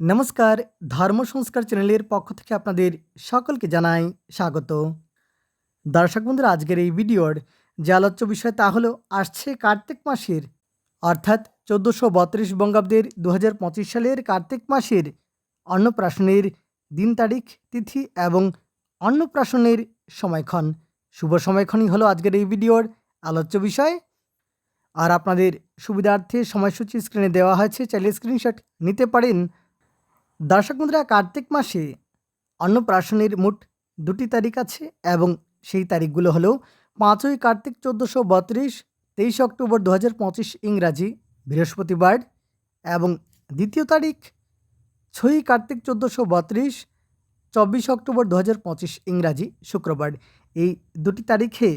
নমস্কার, ধর্ম সংস্কার চ্যানেলের পক্ষ থেকে আপনাদের সকলকে জানাই স্বাগত। দর্শক বন্ধুরা, আজকের এই ভিডিওর যে আলোচ্য বিষয় তা হলো, আসছে কার্তিক মাসের, অর্থাৎ চোদ্দোশো বত্রিশ বঙ্গাব্দের দু হাজার পঁচিশ সালের কার্তিক মাসের অন্নপ্রাশনের দিন তারিখ, তিথি এবং অন্নপ্রাশনের সময়ক্ষণ। শুভ সময়ক্ষণই হলো আজকের এই ভিডিওর আলোচ্য বিষয়। আর আপনাদের সুবিধার্থে সময়সূচি স্ক্রিনে দেওয়া হয়েছে, চাইলে স্ক্রিনশট নিতে পারেন। দর্শক বন্ধুরা, কার্তিক মাসে অন্নপ্রাশনের মোট দুটি তারিখ আছে এবং সেই তারিখগুলো হলো পাঁচই কার্তিক চোদ্দোশো বত্রিশ, তেইশে অক্টোবর দু হাজার পঁচিশ ইংরাজি বৃহস্পতিবার এবং দ্বিতীয় তারিখ ছয়ই কার্তিক চোদ্দোশো বত্রিশ, চব্বিশে অক্টোবর দু হাজার পঁচিশ ইংরাজি শুক্রবার। এই দুটি তারিখে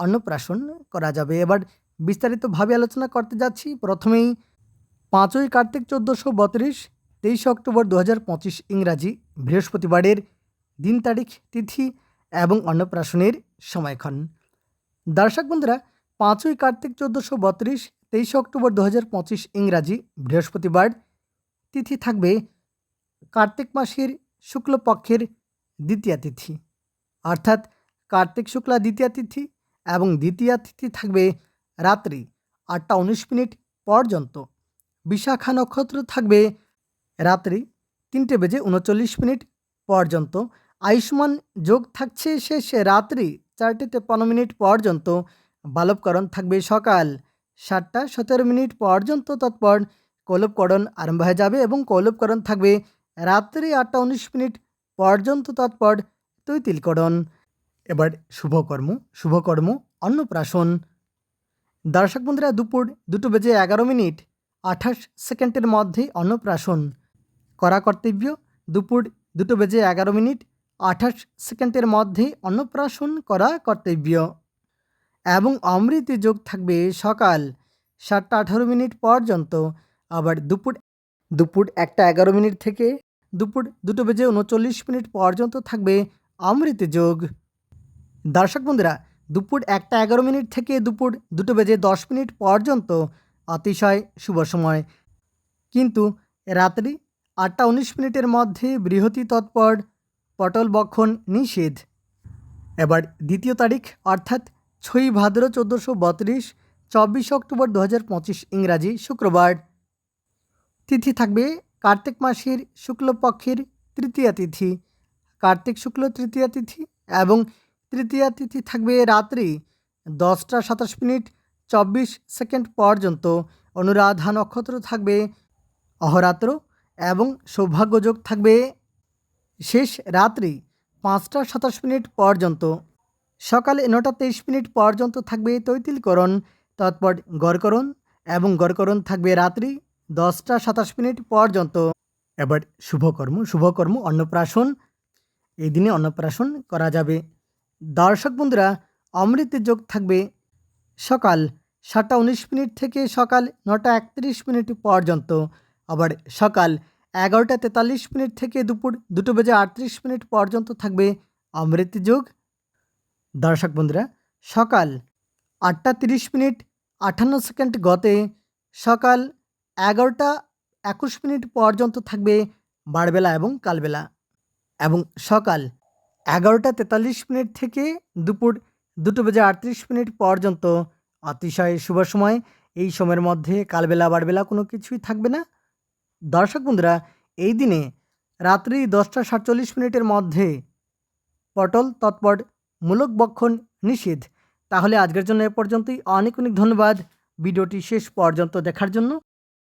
অন্নপ্রাশন করা যাবে। এবার বিস্তারিতভাবে আলোচনা করতে যাচ্ছি। প্রথমেই পাঁচই কার্তিক চোদ্দোশো বত্রিশ তেইশে অক্টোবর দু হাজার পঁচিশ ইংরাজি বৃহস্পতিবারের দিন তারিখ, তিথি এবং অন্নপ্রাশনের সময়ক্ষণ। দর্শক বন্ধুরা, পাঁচই কার্তিক চোদ্দোশো বত্রিশ, তেইশে অক্টোবর দু হাজার পঁচিশ ইংরাজি বৃহস্পতিবার তিথি থাকবে কার্তিক মাসের শুক্লপক্ষের দ্বিতীয়া তিথি। অর্থাৎ কার্তিক শুক্লা দ্বিতীয়া তিথি এবং দ্বিতীয়া তিথি থাকবে রাত্রি আটটা উনিশ মিনিট পর্যন্ত। বিশাখা নক্ষত্র থাকবে রাত্রি তিনটে বেজে উনচল্লিশ মিনিট পর্যন্ত। আয়ুষ্মান যোগ থাকছে শেষ রাত্রি চারটে তেপ্পান্ন মিনিট পর্যন্ত। বালবকরণ থাকবে সকাল সাতটা সতেরো মিনিট পর্যন্ত। তৎপর কৌলবকরণ আরম্ভ হয়ে যাবে এবং কৌলবকরণ থাকবে রাত্রি আটটা উনিশ মিনিট পর্যন্ত। তৎপর তৈতিলকরণ। এবার শুভকর্ম শুভকর্ম, অন্নপ্রাশন। দর্শক বন্ধুরা, দুপুর দুটো বেজে এগারো মিনিট আঠাশ সেকেন্ডের মধ্যে অন্নপ্রাশন। করা কর্তব্য দুপুর দুটো বেজে এগারো মিনিট, আঠাশ সেকেন্ডের মধ্যে অন্নপ্রাশন করা কর্তব্য এবং অমৃত যোগ থাকবে সকাল সাতটা আঠারো মিনিট পর্যন্ত। আবার দুপুর দুপুর একটা এগারো মিনিট থেকে দুপুর দুটো বেজে উনচল্লিশ মিনিট পর্যন্ত থাকবে অমৃত যোগ। দর্শক বন্ধুরা, দুপুর একটা এগারো মিনিট থেকে দুপুর দুটো বেজে দশ মিনিট পর্যন্ত অতিশয় শুভ সময়। কিন্তু রাত্রি আটটা উনিশ মিনিটের মধ্যে বৃহতি তৎপর পটল বক্ষণ নিষেধ। এবার দ্বিতীয় তারিখ, অর্থাৎ ছয়ই ভাদ্র চোদ্দোশো বত্রিশ, চব্বিশ অক্টোবর দু হাজার পঁচিশ ইংরাজি শুক্রবার। তিথি থাকবে কার্তিক মাসের শুক্লপক্ষের তৃতীয়া তিথি। কার্তিক শুক্ল তৃতীয়া তিথি এবং তৃতীয়া তিথি থাকবে রাত্রি দশটা সাতাশ মিনিট চব্বিশ সেকেন্ড পর্যন্ত। অনুরাধা নক্ষত্র থাকবে অহরাত্র এবং সৌভাগ্যযোগ থাকবে। শেষ রাত্রি পাঁচটা সাতাশ মিনিট পর্যন্ত। সকালে নটা তেইশ মিনিট পর্যন্ত থাকবে তৈতিলকরণ। তৎপর গড়করণ এবং গড়করণ থাকবে রাত্রি দশটা সাতাশ মিনিট পর্যন্ত। এবার শুভকর্ম শুভকর্ম, অন্নপ্রাশন। এই দিনে অন্নপ্রাশন করা যাবে। দর্শক বন্ধুরা অমৃতের যোগ থাকবে সকাল সাতটা উনিশ মিনিট থেকে সকাল নটা একত্রিশ মিনিট পর্যন্ত। আবার সকাল এগারোটা তেতাল্লিশ মিনিট থেকে দুপুর দুটো বেজে আটত্রিশ মিনিট পর্যন্ত থাকবে অমৃত যোগ। দর্শক বন্ধুরা, সকাল আটটা তিরিশ মিনিট আটান্ন সেকেন্ড গতে সকাল এগারোটা একুশ মিনিট পর্যন্ত থাকবে বারবেলা এবং কালবেলা। এবং সকাল এগারোটা তেতাল্লিশ মিনিট থেকে দুপুর দুটো বেজে আটত্রিশ মিনিট পর্যন্ত অতিশয় শুভ সময়। এই সময়ের মধ্যে কালবেলা, বারবেলা কোনো কিছুই থাকবে না। দর্শক বন্ধুরা, এই দিনে রাত্রি দশটা সাতচল্লিশ মিনিটের মধ্যে পটল তৎপর মূলক বক্ষণ নিষেধ তাহলে আজকের জন্য এ পর্যন্তই। অনেক অনেক ধন্যবাদ। ভিডিওটি শেষ পর্যন্ত দেখার জন্য।